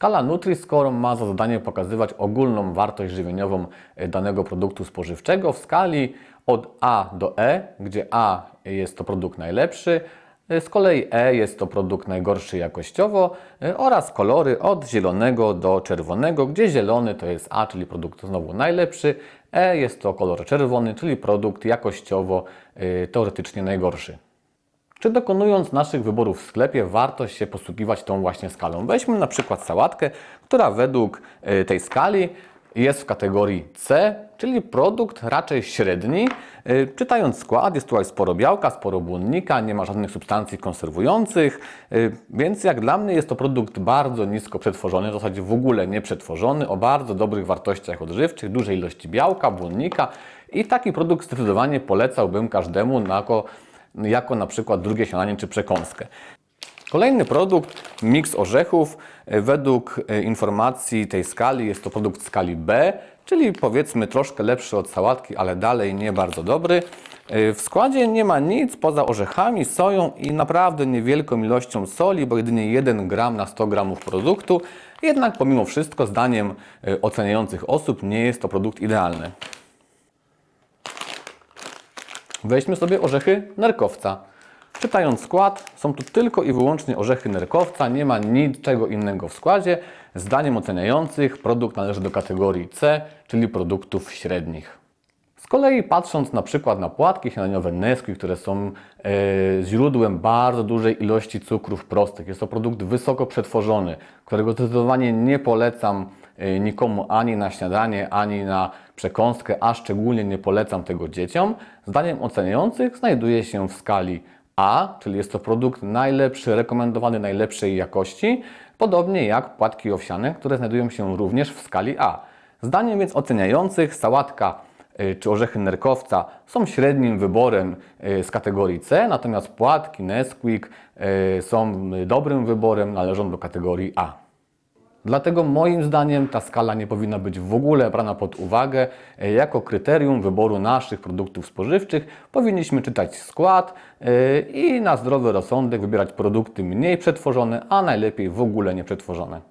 Skala Nutri-Score ma za zadanie pokazywać ogólną wartość żywieniową e, danego produktu spożywczego w skali od A do E, gdzie A jest to produkt najlepszy, e, z kolei E jest to produkt najgorszy jakościowo e, oraz kolory od zielonego do czerwonego, gdzie zielony to jest A, czyli produkt znowu najlepszy, E jest to kolor czerwony, czyli produkt jakościowo teoretycznie najgorszy. Czy dokonując naszych wyborów w sklepie warto się posługiwać tą właśnie skalą? Weźmy na przykład sałatkę, która według y, tej skali jest w kategorii C, czyli produkt raczej średni. Y, Czytając skład, jest tutaj sporo białka, sporo błonnika, nie ma żadnych substancji konserwujących, y, więc jak dla mnie jest to produkt bardzo nisko przetworzony, w zasadzie w ogóle nie przetworzony, o bardzo dobrych wartościach odżywczych, dużej ilości białka, błonnika i taki produkt zdecydowanie polecałbym każdemu jako jako na przykład drugie śniadanie czy przekąskę. Kolejny produkt, miks orzechów. Według e, informacji tej skali jest to produkt skali B, czyli powiedzmy troszkę lepszy od sałatki, ale dalej nie bardzo dobry. E, W składzie nie ma nic poza orzechami, soją i naprawdę niewielką ilością soli, bo jedynie 1 gram na 100 gramów produktu. Jednak pomimo wszystko, zdaniem e, oceniających osób, nie jest to produkt idealny. Weźmy sobie orzechy nerkowca. Czytając skład, są tu tylko i wyłącznie orzechy nerkowca, nie ma niczego innego w składzie. Zdaniem oceniających produkt należy do kategorii C, czyli produktów średnich. Kolei patrząc na przykład na płatki śniadaniowe Nesquik, które są e, źródłem bardzo dużej ilości cukrów prostych. Jest to produkt wysoko przetworzony, którego zdecydowanie nie polecam e, nikomu ani na śniadanie, ani na przekąskę, a szczególnie nie polecam tego dzieciom. Zdaniem oceniających znajduje się w skali A, czyli jest to produkt najlepszy, rekomendowany najlepszej jakości, podobnie jak płatki owsiane, które znajdują się również w skali A. Zdaniem więc oceniających sałatka czy orzechy nerkowca są średnim wyborem y, z kategorii C, natomiast płatki Nesquik y, są dobrym wyborem, należą do kategorii A. Dlatego moim zdaniem ta skala nie powinna być w ogóle brana pod uwagę. Jako kryterium wyboru naszych produktów spożywczych powinniśmy czytać skład i na zdrowy rozsądek wybierać produkty mniej przetworzone, a najlepiej w ogóle nieprzetworzone.